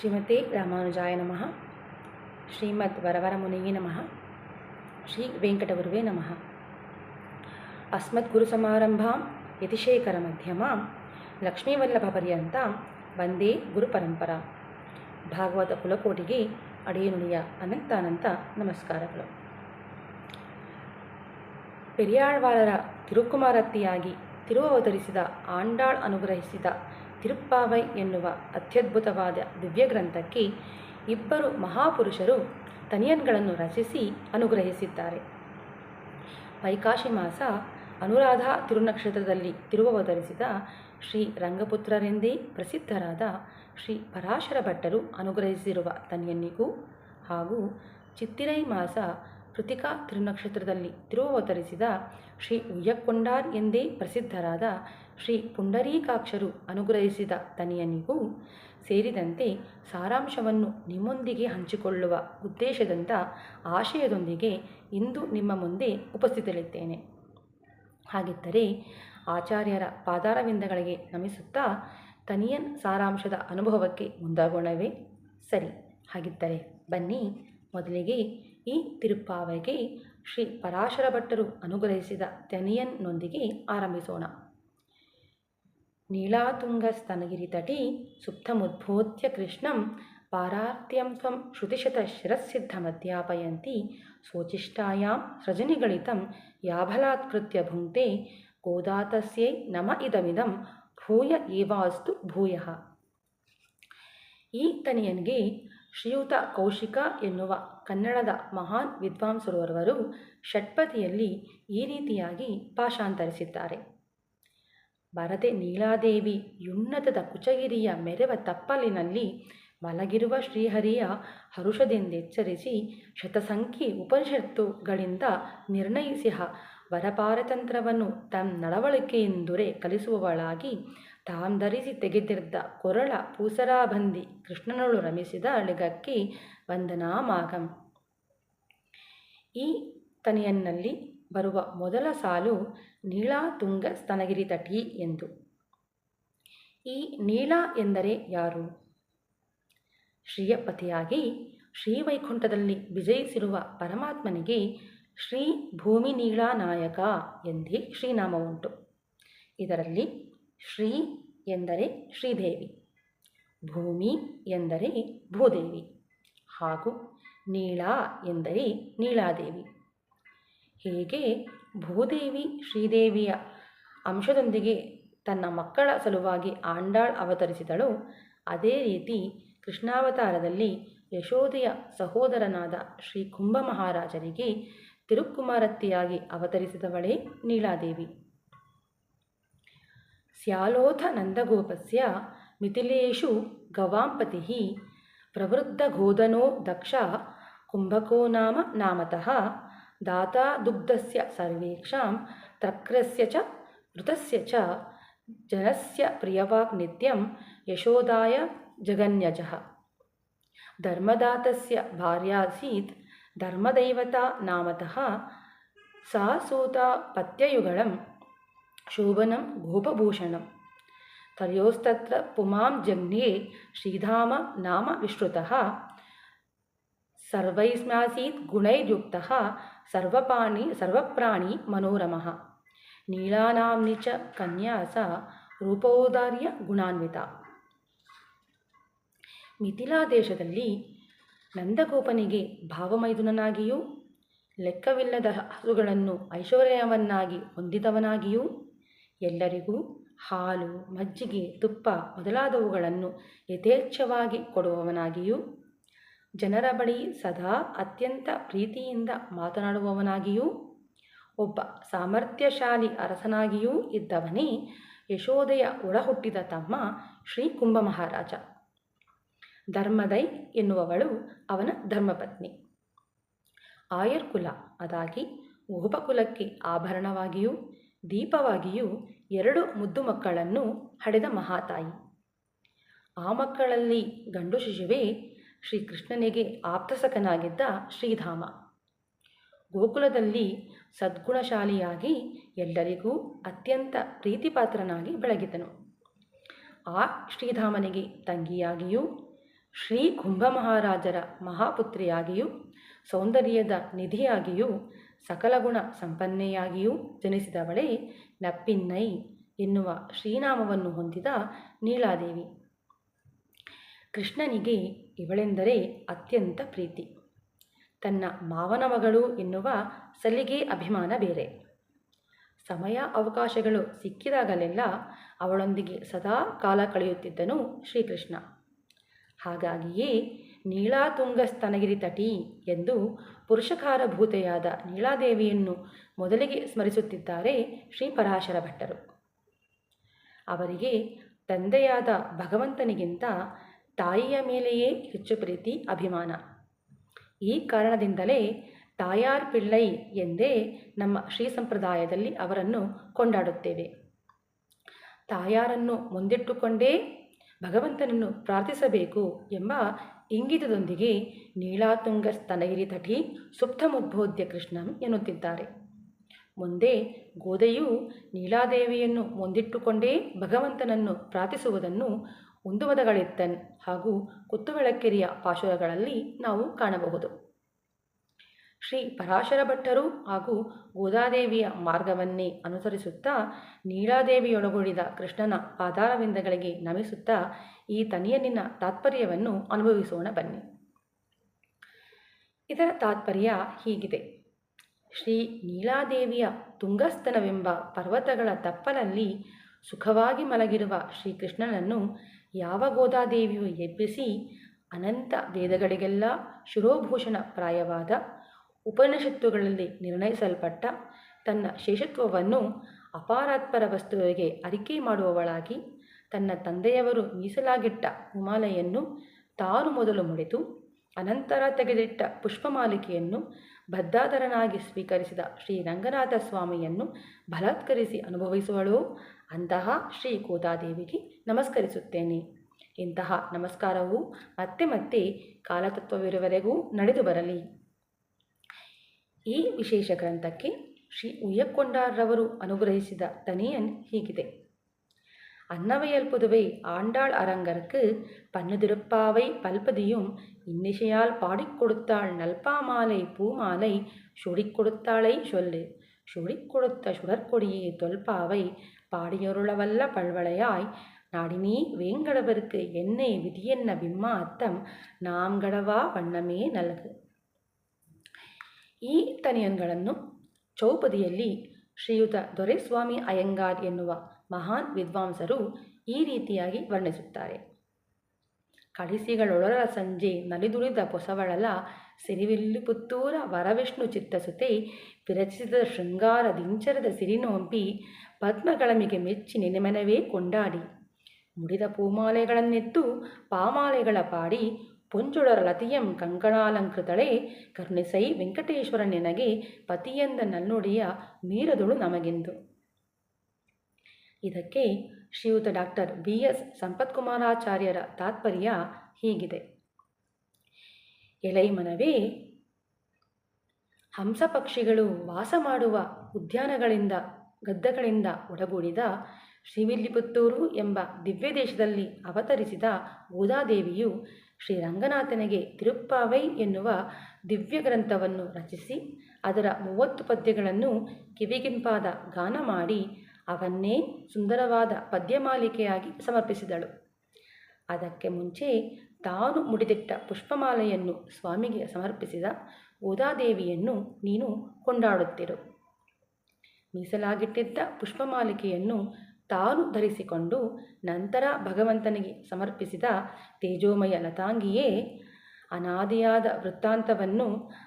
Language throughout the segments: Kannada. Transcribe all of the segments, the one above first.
ಶ್ರೀಮತೆ ರಾಮಾನುಜಾಯ ನಮಃ. ಶ್ರೀಮದ್ ವರವರಮುನಿಯೇ ನಮಃ. ಶ್ರೀ ವೆಂಕಟಗುರುವೇ ನಮಃ. ಅಸ್ಮದ್ ಗುರು ಸಮಾರಂಭಾಂ ಯತಿಶೇಖರ ಮಧ್ಯಮಾಂ ಲಕ್ಷ್ಮೀವಲ್ಲಭ ಪರ್ಯಂತ ವಂದೇ ಗುರುಪರಂಪರಾ ಭಾಗವತ ಕುಲಕೋಟಿಗೆ ಅಡಿಯನುಡಿಯ ಅನಂತಾನಂತ ನಮಸ್ಕಾರಗಳು. ಪೆರಿಯಾಳ್ವಾರರ ತಿರುಕುಮಾರತ್ತಿಯಾಗಿ ತಿರುವವತರಿಸಿದ ಆಂಡಾಳ್ ಅನುಗ್ರಹಿಸಿದ ತಿರುಪ್ಪಾವೈ ಎನ್ನುವ ಅತ್ಯದ್ಭುತವಾದ ದಿವ್ಯಗ್ರಂಥಕ್ಕೆ ಇಬ್ಬರು ಮಹಾಪುರುಷರು ತನಿಯನ್ಗಳನ್ನು ರಚಿಸಿ ಅನುಗ್ರಹಿಸಿದ್ದಾರೆ. ವೈಕಾಶಿ ಮಾಸ ಅನುರಾಧ ತಿರುನಕ್ಷತ್ರದಲ್ಲಿ ತಿರುವವತರಿಸಿದ ಶ್ರೀ ರಂಗಪುತ್ರರೆಂದೇ ಪ್ರಸಿದ್ಧರಾದ ಶ್ರೀ ಪರಾಶರ ಭಟ್ಟರು ಅನುಗ್ರಹಿಸಿರುವ ತನಿಯನ್ನಿಗೂ ಹಾಗೂ ಚಿತ್ತಿರೈ ಮಾಸ ಕೃತಿಕಾ ತಿರುನಕ್ಷತ್ರದಲ್ಲಿ ತಿರುವವತರಿಸಿದ ಶ್ರೀ ಉಯ್ಯಕ್ಕೊಂಡಾರ್ ಎಂದೇ ಪ್ರಸಿದ್ಧರಾದ ಶ್ರೀ ಪುಂಡರೀಕಾಕ್ಷರು ಅನುಗ್ರಹಿಸಿದ ತನಿಯನಿಗೂ ಸೇರಿದಂತೆ ಸಾರಾಂಶವನ್ನು ನಿಮ್ಮೊಂದಿಗೆ ಹಂಚಿಕೊಳ್ಳುವ ಉದ್ದೇಶದಂಥ ಆಶಯದೊಂದಿಗೆ ಇಂದು ನಿಮ್ಮ ಮುಂದೆ ಉಪಸ್ಥಿತರಿದ್ದೇನೆ. ಹಾಗಿದ್ದರೆ ಆಚಾರ್ಯರ ಪಾದಾರವಿಂದಗಳಿಗೆ ನಮಿಸುತ್ತಾ ತನಿಯನ್ ಸಾರಾಂಶದ ಅನುಭವಕ್ಕೆ ಮುಂದಾಗೋಣವೇ? ಸರಿ, ಹಾಗಿದ್ದರೆ ಬನ್ನಿ, ಮೊದಲಿಗೆ ಈ ತಿರುಪ್ಪಾವಗೆ ಶ್ರೀ ಪರಾಶರ ಭಟ್ಟರು ಅನುಗ್ರಹಿಸಿದ ತನಿಯನ್ನೊಂದಿಗೆ ಆರಂಭಿಸೋಣ. ನೀಳಾತುಂಗಸ್ತನಗಿರಿತಟಿ ಸುಪ್ತಮುದ್ಬೋಧ್ಯ ಕೃಷ್ಣಂ ಪಾರಾರ್ತ್ಯಂ ತ್ವಂ ಶ್ರುತಿಶತಶಿರಸ್ಸಿದ್ಧಮಧ್ಯಾಪಯಂತಿ ಸ್ವೋಚಿಷ್ಟಾಯಾಂ ಸೃಜನಿಗಳಿತಂ ಯಾಭಲಾತ್ಕೃತ್ಯ ಭುಂಕ್ತೆ ಗೋದಾತಸ್ಯೈ ನಮ ಇದಮಿದಂ ಭೂಯ ಏವಾಸ್ತು ಭೂಯಃ. ಈ ತನಿಯನ್ಗೆ ಶ್ರೀಯುತ ಕೌಶಿಕ ಎನ್ನುವ ಕನ್ನಡದ ಮಹಾನ್ ವಿದ್ವಾಂಸರೋರ್ವರು ಷಟ್ಪದಿಯಲ್ಲಿ ಈ ರೀತಿಯಾಗಿ ಭಾಷಾಂತರಿಸಿದ್ದಾರೆ. ಬರದೆ ನೀಲಾದೇವಿ ಯುನ್ನತದ ಕುಚಗಿರಿಯ ಮೆರವ ತಪ್ಪಲಿನಲ್ಲಿ ಮಲಗಿರುವ ಶ್ರೀಹರಿಯ ಹರುಷದೆಂದೆಚ್ಚರಿಸಿ ಶತಸಂಖ್ಯೆ ಉಪನಿಷತ್ತುಗಳಿಂದ ನಿರ್ಣಯಿಸಿಹ ವರಪಾರತಂತ್ರವನ್ನು ತನ್ನ ನಡವಳಿಕೆಯಿಂದುರೆ ಕಲಿಸುವವಳಾಗಿ ತಾಂ ಧರಿಸಿ ತೆಗೆದಿದ್ದ ಕೊರಳ ಪೂಸರಾಬಂದಿ ಕೃಷ್ಣನಳು ರಮಿಸಿದ ಅಳಿಗಕ್ಕಿ ವಂದನಾ ಮಾಗಂ ಈ ತನಿಯನ್ನಲ್ಲಿ ಬರುವ ಮೊದಲ ಸಾಲು ನೀಳಾತುಂಗ ಸ್ತನಗಿರಿ ತಟಿ ಎಂದು. ಈ ನೀಳ ಎಂದರೆ ಯಾರು? ಶ್ರೀಯಪತಿಯಾಗಿ ಶ್ರೀವೈಕುಂಠದಲ್ಲಿ ವಿಜಯಿಸಿರುವ ಪರಮಾತ್ಮನಿಗೆ ಶ್ರೀ ಭೂಮಿ ನೀಳಾನಾಯಕ ಎಂದೇ ಶ್ರೀನಾಮ ಉಂಟು ಇದರಲ್ಲಿ ಶ್ರೀ ಎಂದರೆ ಶ್ರೀದೇವಿ, ಭೂಮಿ ಎಂದರೆ ಭೂದೇವಿ ಹಾಗೂ ನೀಳ ಎಂದರೆ ನೀಳಾದೇವಿ. ಹೇಗೆ ಭೂದೇವಿ ಶ್ರೀದೇವಿಯ ಅಂಶದೊಂದಿಗೆ ತನ್ನ ಮಕ್ಕಳ ಸಲುವಾಗಿ ಆಂಡಾಳ್ ಅವತರಿಸಿದಳು. ಅದೇ ರೀತಿ ಕೃಷ್ಣಾವತಾರದಲ್ಲಿ ಯಶೋದೆಯ ಸಹೋದರನಾದ ಶ್ರೀ ಕುಂಭ ಮಹಾರಾಜರಿಗೆ ತಿರುಕ್ಕುಮಾರತ್ತಿಯಾಗಿ ಅವತರಿಸಿದವಳೇ ನೀಳಾದೇವಿ. स्यालोथनन्दगोपस्य मिथिलेषु गवाम्पतिः पतिः दक्ष कुम्भको नाम नामतः दाता दुग्धस्य सर्वेक्षां तक्रस्य च ऋतस्य च जनस्य प्रियवाक् नित्यं यशोदाय जगन्यजः। धर्मदातस्य भार्यासीत् धर्मदैवता नामतः सा सूता पत्ययुगळं ಶೋಭನಂ ಗೋಪಭೂಷಣಂ. ತಯೋಸ್ತತ್ರ ಪುಮಾಂ ಜಗ್ನೇ ಶ್ರೀಧಾಮ ನಾಮ ವಿಶ್ರುತಃ. ಸರ್ವೈಸ್ಮ್ಯಾಸೀತ್ ಗುಣೈರ್ಯುಕ್ತ. ಸರ್ವಪಾಣಿ ಸರ್ವಪ್ರಾಣಿ ಮನೋರಮಃ. ನೀಳಾನಾಂನಿ ಚ ಕನ್ಯಾಸ ರೂಪೋದಾರ್ಯ ರೂಪೌದಾರ್ಯ ಗುಣಾನ್ವಿತ. ಮಿಥಿಲಾ ದೇಶದಲ್ಲಿ ನಂದಗೋಪನಿಗೆ ಭಾವಮೈದುನನಾಗಿಯೂ, ಲೆಕ್ಕವಿಲ್ಲದ ಹಸುಗಳನ್ನು ಐಶ್ವರ್ಯವನ್ನಾಗಿ ಹೊಂದಿದವನಾಗಿಯೂ ಎಲ್ಲರಿಗೂ ಹಾಲು, ಮಜ್ಜಿಗೆ, ತುಪ್ಪ ಮೊದಲಾದವುಗಳನ್ನು ಯಥೇಚ್ಛವಾಗಿ ಕೊಡುವವನಾಗಿಯೂ, ಜನರ ಬಳಿ ಸದಾ ಅತ್ಯಂತ ಪ್ರೀತಿಯಿಂದ ಮಾತನಾಡುವವನಾಗಿಯೂ, ಒಬ್ಬ ಸಾಮರ್ಥ್ಯಶಾಲಿ ಅರಸನಾಗಿಯೂ ಇದ್ದವನೇ ಯಶೋದೆಯ ಒಳಹುಟ್ಟಿದ ತಮ್ಮ ಶ್ರೀ ಕುಂಭ ಮಹಾರಾಜ. ಧರ್ಮದೈ ಎನ್ನುವವಳು ಅವನ ಧರ್ಮಪತ್ನಿ. ಆಯರ್ಕುಲ, ಅದಾಗಿ ಉಪಕುಲಕ್ಕೆ ಆಭರಣವಾಗಿಯೂ ದೀಪವಾಗಿಯೂ ಎರಡು ಮುದ್ದು ಮಕ್ಕಳನ್ನು ಹಡೆದ ಮಹಾತಾಯಿ. ಆ ಮಕ್ಕಳಲ್ಲಿ ಗಂಡು ಶಿಶುವೇ ಶ್ರೀಕೃಷ್ಣನಿಗೆ ಆಪ್ತಸಕನಾಗಿದ್ದ ಶ್ರೀಧಾಮ. ಗೋಕುಲದಲ್ಲಿ ಸದ್ಗುಣಶಾಲಿಯಾಗಿ ಎಲ್ಲರಿಗೂ ಅತ್ಯಂತ ಪ್ರೀತಿಪಾತ್ರನಾಗಿ ಬೆಳಗಿದನು. ಆ ಶ್ರೀಧಾಮನಿಗೆ ತಂಗಿಯಾಗಿಯೂ, ಶ್ರೀ ಕುಂಭಮಹಾರಾಜರ ಮಹಾಪುತ್ರಿಯಾಗಿಯೂ, ಸೌಂದರ್ಯದ ನಿಧಿಯಾಗಿಯೂ ಸಕಲ ಗುಣ ಸಂಪನ್ನೆಯಾಗಿಯೂ ಜನಿಸಿದವಳೇ ನಪ್ಪಿನ್ನೈ ಎನ್ನುವ ಶ್ರೀನಾಮವನ್ನು ಹೊಂದಿದ ನೀಲಾದೇವಿ. ಕೃಷ್ಣನಿಗೆ ಇವಳೆಂದರೆ ಅತ್ಯಂತ ಪ್ರೀತಿ. ತನ್ನ ಮಾವನ ಮಗಳು ಎನ್ನುವ ಸಲಿಗೆ ಅಭಿಮಾನ ಬೇರೆ. ಸಮಯ ಅವಕಾಶಗಳು ಸಿಕ್ಕಿದಾಗಲೆಲ್ಲ ಅವಳೊಂದಿಗೆ ಸದಾ ಕಾಲ ಕಳೆಯುತ್ತಿದ್ದನು ಶ್ರೀಕೃಷ್ಣ. ಹಾಗಾಗಿಯೇ ನೀಳಾತುಂಗಸ್ತನಗಿರಿ ತಟಿ ಎಂದು ಪುರುಷಕಾರಭೂತೆಯಾದ ನೀಳಾದೇವಿಯನ್ನು ಮೊದಲಿಗೆ ಸ್ಮರಿಸುತ್ತಿದ್ದಾರೆ ಶ್ರೀ ಪರಾಶರ ಭಟ್ಟರು. ಅವರಿಗೆ ತಂದೆಯಾದ ಭಗವಂತನಿಗಿಂತ ತಾಯಿಯ ಮೇಲೆಯೇ ಹೆಚ್ಚು ಪ್ರೀತಿ, ಅಭಿಮಾನ. ಈ ಕಾರಣದಿಂದಲೇ ತಾಯಾರ್ ಪಿಳ್ಳೈ ಎಂದೇ ನಮ್ಮ ಶ್ರೀ ಸಂಪ್ರದಾಯದಲ್ಲಿ ಅವರನ್ನು ಕೊಂಡಾಡುತ್ತೇವೆ. ತಾಯಾರನ್ನು ಮುಂದಿಟ್ಟುಕೊಂಡೇ ಭಗವಂತನನ್ನು ಪ್ರಾರ್ಥಿಸಬೇಕು ಎಂಬ ಇಂಗಿತದೊಂದಿಗೆ ನೀಳಾತುಂಗ ಸ್ತನಗಿರಿ ತಟಿ ಸುಪ್ತಮುದ್ಬೋಧ್ಯ ಕೃಷ್ಣಂ ಎನ್ನುತ್ತಿದ್ದಾರೆ. ಮುಂದೆ ಗೋದೆಯು ನೀಳಾದೇವಿಯನ್ನು ಮುಂದಿಟ್ಟುಕೊಂಡೇ ಭಗವಂತನನ್ನು ಪ್ರಾರ್ಥಿಸುವುದನ್ನು ಉಂದುವದಗಳಿತ್ತನ್ ಹಾಗೂ ಕುತ್ತುಬೆಳಕೆರೆಯ ಪಾಶುರಗಳಲ್ಲಿ ನಾವು ಕಾಣಬಹುದು. ಶ್ರೀ ಪರಾಶರ ಭಟ್ಟರು ಹಾಗೂ ಗೋದಾದೇವಿಯ ಮಾರ್ಗವನ್ನೇ ಅನುಸರಿಸುತ್ತಾ ನೀಳಾದೇವಿಯೊಳಗೊಳಿದ ಕೃಷ್ಣನ ಪಾದಾರವಿಂದಗಳಿಗೆ ನಮಿಸುತ್ತಾ ಈ ತನಿಯನಿನ ತಾತ್ಪರ್ಯವನ್ನು ಅನುಭವಿಸೋಣ ಬನ್ನಿ. ಇದರ ತಾತ್ಪರ್ಯ ಹೀಗಿದೆ. ಶ್ರೀ ನೀಳಾದೇವಿಯ ತುಂಗಸ್ತನವೆಂಬ ಪರ್ವತಗಳ ತಪ್ಪಲಲ್ಲಿ ಸುಖವಾಗಿ ಮಲಗಿರುವ ಶ್ರೀಕೃಷ್ಣನನ್ನು ಯಾವ ಗೋದಾದೇವಿಯು ಎಬ್ಬಿಸಿ ಅನಂತ ವೇದಗಳಿಗೆಲ್ಲ ಶಿರೋಭೂಷಣ ಪ್ರಾಯವಾದ ಉಪನಿಷತ್ತುಗಳಲ್ಲಿ ನಿರ್ಣಯಿಸಲ್ಪಟ್ಟ ತನ್ನ ಶೇಷತ್ವವನ್ನು ಅಪಾರಾತ್ಪರ ವಸ್ತುವಿಗೆ ಅರಿಕೆ ಮಾಡುವವಳಾಗಿ ತನ್ನ ತಂದೆಯವರು ಮೀಸಲಾಗಿಟ್ಟ ಉಮಾಲೆಯನ್ನು ತಾರು ಮೊದಲು ಮುಡಿದು, ಅನಂತರ ತೆಗೆದಿಟ್ಟ ಪುಷ್ಪಮಾಲಿಕೆಯನ್ನು ಬದ್ಧಾಧರನಾಗಿ ಸ್ವೀಕರಿಸಿದ ಶ್ರೀ ರಂಗನಾಥ ಸ್ವಾಮಿಯನ್ನು ಬಲಾತ್ಕರಿಸಿ ಅನುಭವಿಸುವಳೋ. ಅಂತಹ ಶ್ರೀ ಕೋದಾದೇವಿಗೆ ನಮಸ್ಕರಿಸುತ್ತೇನೆ. ಇಂತಹ ನಮಸ್ಕಾರವು ಮತ್ತೆ ಮತ್ತೆ ಕಾಲತತ್ವವಿರುವವರೆಗೂ ನಡೆದು ಬರಲಿ. ಈ ವಿಶೇಷ ಗ್ರಂಥಕ್ಕೆ ಶ್ರೀ ಉಯ್ಯಕ್ಕೊಂಡಾರ್ರವರು ಅನುಗ್ರಹಿಸಿದ ತನಿಯನ್ ಹೀಗಿದೆ அன்னவையல் ஆண்டாள் அரங்கருக்கு பன்னுதிருப்பாவை பல்பதியும் இன்னிசையால் பாடிக் கொடுத்தாள் நல்பாமாலை பூமாலை சுடிக் கொடுத்தாளை சொல்லு சுடிக் கொடுத்த சுடற்கொடியே தொல்பாவை பாடியொருளவல்ல பல்வளையாய் நாடினீ வேங்கடவருக்கு என்னை விதியென்ன ಬಿಮ್ಮ ಅತ್ತಂ ನಾಂಗಡವಾ ವಣ್ಣಮೇ ನಲಗು ಈ ತನಿಯನ್ಗಳನ್ನು ಚೌಪದಿಯಲ್ಲಿ ಶ್ರೀಯುತ ದೊರೆಸ್ವಾಮಿ ಅಯ್ಯಂಗಾರ್ ಎನ್ನುವ ಮಹಾನ್ ವಿದ್ವಾಂಸರು ಈ ರೀತಿಯಾಗಿ ವರ್ಣಿಸುತ್ತಾರೆ. ಕಳಿಸಿಗಳೊಳರ ಸಂಜೆ ನಲಿದುಳಿದ ಪೊಸವಳಲ ಸಿರಿವಿಲ್ಲು ಪುತ್ತೂರ ವರವಿಷ್ಣು ಚಿತ್ತಸುತೆ ವಿರಚಿಸಿದ ಶೃಂಗಾರ ದಿಂಚರದ ಸಿರಿನೋಂಪಿ ಪದ್ಮಗಳಮಿಗೆ ಮೆಚ್ಚಿ ನೆನೆಮನವೇ ಕೊಂಡಾಡಿ. ಮುಡಿದ ಪೂಮಾಲೆಗಳನ್ನೆತ್ತು ಪಾಮಾಲೆಗಳ ಪಾಡಿ ಪೊಂಚುಳರ ಲತಿಯಂ ಕಂಕಣಾಲಂಕೃತಳೆ ಕರುಣಿಸೈ ವೆಂಕಟೇಶ್ವರ ನೆನಗೆ ಪತಿಯಂದ ನಲ್ನುಡಿಯ ಮೀರದುಳು ನಮಗೆಂದು. ಇದಕ್ಕೆ ಶ್ರೀಯುತ ಡಾಕ್ಟರ್ ಬಿ. ಎಸ್. ಸಂಪತ್ಕುಮಾರಾಚಾರ್ಯರ ತಾತ್ಪರ್ಯ ಹೀಗಿದೆ. ಎಲೈಮನವೇ ಹಂಸ ಪಕ್ಷಿಗಳು ವಾಸ ಮಾಡುವ ಉದ್ಯಾನಗಳಿಂದ, ಗದ್ದಗಳಿಂದ ಒಡಗೂಡಿದ ಶ್ರೀವಿಲ್ಲಿಪುತ್ತೂರು ಎಂಬ ದಿವ್ಯ ದೇಶದಲ್ಲಿ ಅವತರಿಸಿದ ಗೋದಾದೇವಿಯು ಶ್ರೀರಂಗನಾಥನಿಗೆ ತಿರುಪ್ಪಾವೈ ಎನ್ನುವ ದಿವ್ಯ ಗ್ರಂಥವನ್ನು ರಚಿಸಿ, ಅದರ ಮೂವತ್ತು ಪದ್ಯಗಳನ್ನು ಕಿವಿಗಿಂಪಾದ ಗಾನ ಮಾಡಿ ಅವನ್ನೇ ಸುಂದರವಾದ ಪದ್ಯಮಾಲಿಕೆಯಾಗಿ ಸಮರ್ಪಿಸಿದಳು. ಅದಕ್ಕೆ ಮುಂಚೆ ತಾನು ಮುಡಿದಿಟ್ಟ ಪುಷ್ಪಮಾಲೆಯನ್ನು ಸ್ವಾಮಿಗೆ ಸಮರ್ಪಿಸಿದ ಓದಾದೇವಿಯನ್ನು ನೀನು ಕೊಂಡಾಡುತ್ತಿರು. ಮೀಸಲಾಗಿಟ್ಟಿದ್ದ ಪುಷ್ಪಮಾಲಿಕೆಯನ್ನು ತಾನು ಧರಿಸಿಕೊಂಡು ನಂತರ ಭಗವಂತನಿಗೆ ಸಮರ್ಪಿಸಿದ ತೇಜೋಮಯ ಲತಾಂಗಿಯೇ, ಅನಾದಿಯಾದ ವೃತ್ತಾಂತವನ್ನು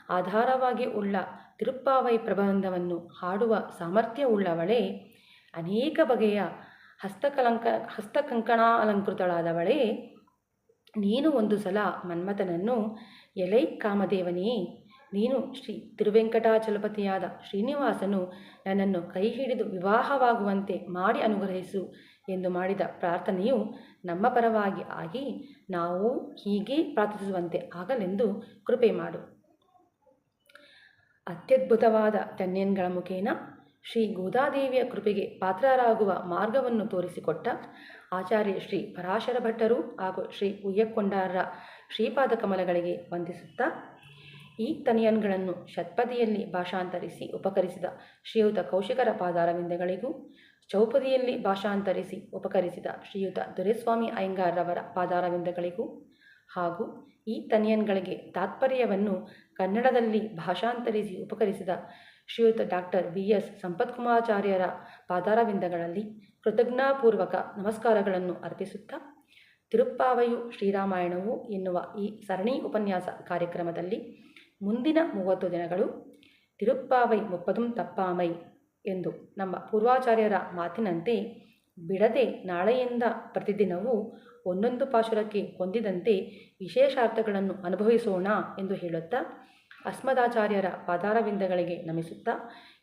ಆಧಾರವಾಗಿ ಉಳ್ಳ ತಿರುಪ್ಪಾವೈ ಪ್ರಬಂಧವನ್ನು ಹಾಡುವ ಸಾಮರ್ಥ್ಯವುಳ್ಳವಳೇ, ಅನೇಕ ಬಗೆಯ ಹಸ್ತಕಲಂಕ, ಹಸ್ತಕಂಕಣಾಲಂಕೃತಳಾದವಳೇ, ನೀನು ಒಂದು ಸಲ ಮನ್ಮಥನನ್ನು ಎಲೈ ಕಾಮದೇವನೇ ನೀನು ಶ್ರೀ ತಿರುವೆಂಕಟಾಚಲಪತಿಯಾದ ಶ್ರೀನಿವಾಸನು ನನ್ನನ್ನು ಕೈ ಹಿಡಿದು ವಿವಾಹವಾಗುವಂತೆ ಮಾಡಿ ಅನುಗ್ರಹಿಸು ಎಂದು ಮಾಡಿದ ಪ್ರಾರ್ಥನೆಯು ನಮ್ಮ ಪರವಾಗಿ ಆಗಿ ನಾವು ಹೀಗೆ ಪ್ರಾರ್ಥಿಸುವಂತೆ ಆಗಲೆಂದು ಕೃಪೆ ಮಾಡು. ಅತ್ಯದ್ಭುತವಾದ ತನ್ಯನ್ಗಳ ಮುಖೇನ ಶ್ರೀ ಗೋದಾದೇವಿಯ ಕೃಪೆಗೆ ಪಾತ್ರರಾಗುವ ಮಾರ್ಗವನ್ನು ತೋರಿಸಿಕೊಟ್ಟ ಆಚಾರ್ಯ ಶ್ರೀ ಪರಾಶರ ಭಟ್ಟರು ಹಾಗೂ ಶ್ರೀ ಉಯ್ಯಕ್ಕೊಂಡಾರರ ಶ್ರೀಪಾದ ಕಮಲಗಳಿಗೆ ವಂದಿಸುತ್ತಾ ಈ ತನಿಯನ್ಗಳನ್ನು ಷಟ್ಪದಿಯಲ್ಲಿ ಭಾಷಾಂತರಿಸಿ ಉಪಕರಿಸಿದ ಶ್ರೀಯುತ ಕೌಶಿಕರ ಪಾದಾರವಿಂದಗಳಿಗೂ ಚೌಪದಿಯಲ್ಲಿ ಭಾಷಾಂತರಿಸಿ ಉಪಕರಿಸಿದ ಶ್ರೀಯುತ ದೊರೆಸ್ವಾಮಿ ಅಯ್ಯಂಗಾರ್ರವರ ಪಾದಾರವಿಂದಗಳಿಗೂ ಹಾಗೂ ಈ ತನಿಯನ್ಗಳಿಗೆ ತಾತ್ಪರ್ಯವನ್ನು ಕನ್ನಡದಲ್ಲಿ ಭಾಷಾಂತರಿಸಿ ಉಪಕರಿಸಿದ ಶ್ರೀಯುತ ಡಾಕ್ಟರ್ ವಿ ಎಸ್ ಸಂಪತ್ಕುಮಾರಾಚಾರ್ಯರ ಪಾದಾರವಿಂದಗಳಲ್ಲಿ ಕೃತಜ್ಞಾಪೂರ್ವಕ ನಮಸ್ಕಾರಗಳನ್ನು ಅರ್ಪಿಸುತ್ತಾ ತಿರುಪ್ಪಾವಯು ಶ್ರೀರಾಮಾಯಣವು ಎನ್ನುವ ಈ ಸರಣಿ ಉಪನ್ಯಾಸ ಕಾರ್ಯಕ್ರಮದಲ್ಲಿ ಮುಂದಿನ ಮೂವತ್ತು ದಿನಗಳು ತಿರುಪ್ಪಾವೈ ಮುಪ್ಪದುಂ ತಪ್ಪಾಮೈ ಎಂದು ನಮ್ಮ ಪೂರ್ವಾಚಾರ್ಯರ ಮಾತಿನಂತೆ ಬಿಡದೆ ನಾಳೆಯಿಂದ ಪ್ರತಿದಿನವೂ ಒಂದೊಂದು ಪಾಶುರಕ್ಕೆ ಹೊಂದಿದಂತೆ ವಿಶೇಷಾರ್ಥಗಳನ್ನು ಅನುಭವಿಸೋಣ ಎಂದು ಹೇಳುತ್ತಾ ಅಸ್ಮದಾಚಾರ್ಯರ ಪಾದಾರವಿಂದಗಳಿಗೆ ನಮಿಸುತ್ತಾ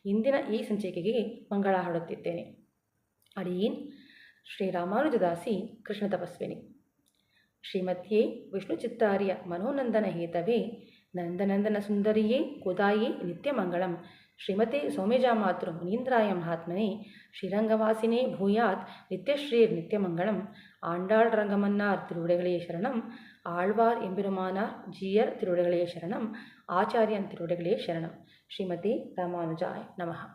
ಇಂದಿನ ಈ ಸಂಚಿಕೆಗೆ ಮಂಗಳ ಹಾಡುತ್ತಿದ್ದೇನೆ. ಅಡಿಯೇನ್ ಶ್ರೀರಾಮಾನುಜದಾಸಿ ಕೃಷ್ಣ ತಪಸ್ವಿನಿ. ಶ್ರೀಮತ್ಯೇ ವಿಷ್ಣುಚಿತ್ತಾರ್ಯ ಮನೋನಂದನ ಹೇತವೇ நந்தநந்தன சுந்தரியே குதாயே நித்தியமங்கலம் ஸ்ரீமதே சோமேஜா மாத்ரும் நீந்திராய மகாத்மனே ஸ்ரீரங்கவாசினே பூயாத் நித்யஸ்ரீர் நித்தியமங்கலம் ஆண்டாள் ரங்கமன்னார் திருவிடைகளே சரணம் ஆழ்வார் எம்பெருமானார் ஜீயர் திருவிடைகளே சரணம் ஆச்சாரியன் திருவிடைகளே ஸ்ரீமதி ராமானுஜாய் நமகா